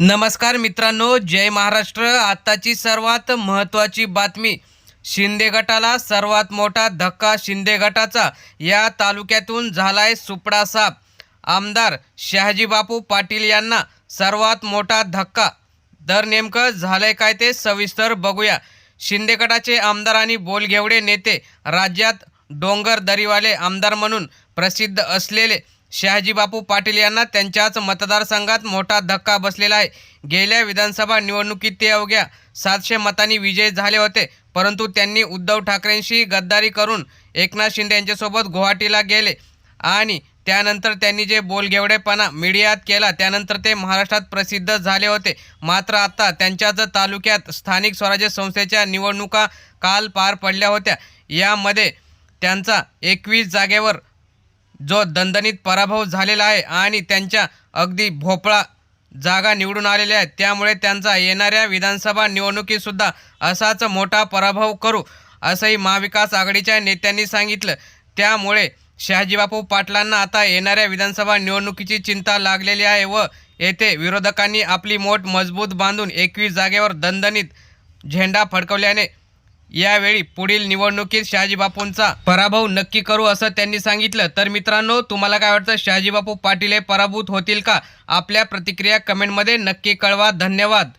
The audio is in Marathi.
नमस्कार मित्रांनो जय महाराष्ट्र. आताची सर्वात महत्त्वाची बातमी शिंदे गटाला सर्वात मोठा धक्का शिंदे गटाचा. या तालुक्यातून झालाय सुपडा साप. आमदार शहाजीबापू पाटील यांना सर्वात मोठा धक्का. दर नेमकं झालंय काय ते सविस्तर बघूया. शिंदे गटाचे आमदार आणि बोलघेवडे नेते राज्यात डोंगर दरीवाले आमदार म्हणून प्रसिद्ध असलेले शहाजीबापू पाटील यांना त्यांच्याच मतदारसंघात मोठा धक्का बसलेला आहे. गेल्या विधानसभा निवडणुकीत ते अवघ्या सातशे मतांनी विजयी झाले होते. परंतु त्यांनी उद्धव ठाकरेंशी गद्दारी करून एकनाथ शिंदे यांच्यासोबत गुवाहाटीला गेले. आणि त्यानंतर त्यांनी जे बोलघेवडेपणा मीडियात केला त्यानंतर ते महाराष्ट्रात प्रसिद्ध झाले होते. मात्र आता त्यांच्याच तालुक्यात स्थानिक स्वराज्य संस्थेच्या निवडणुका काल पार पडल्या होत्या. यामध्ये त्यांचा एकवीस जागेवर जो दणदणीत पराभव झालेला आहे आणि त्यांच्या अगदी भोपळा जागा निवडून आलेल्या आहेत. त्यामुळे त्यांचा येणाऱ्या विधानसभा निवडणुकीतसुद्धा असाच मोठा पराभव करू असंही महाविकास आघाडीच्या नेत्यांनी सांगितलं. त्यामुळे शहाजीबापू पाटलांना आता येणाऱ्या विधानसभा निवडणुकीची चिंता लागलेली आहे व येथे विरोधकांनी आपली मोठ मजबूत बांधून एकवीस जागेवर दणदणीत झेंडा फडकवल्याने यावेळी पुढील निवडणुकीत शहाजीबापूंचा पराभव नक्की करू असं त्यांनी सांगितलं. तर मित्रांनो तुम्हाला काय वाटतं? शहाजीबापू पाटील हे पराभूत होतील का? आपल्या प्रतिक्रिया कमेंटमध्ये नक्की कळवा. धन्यवाद.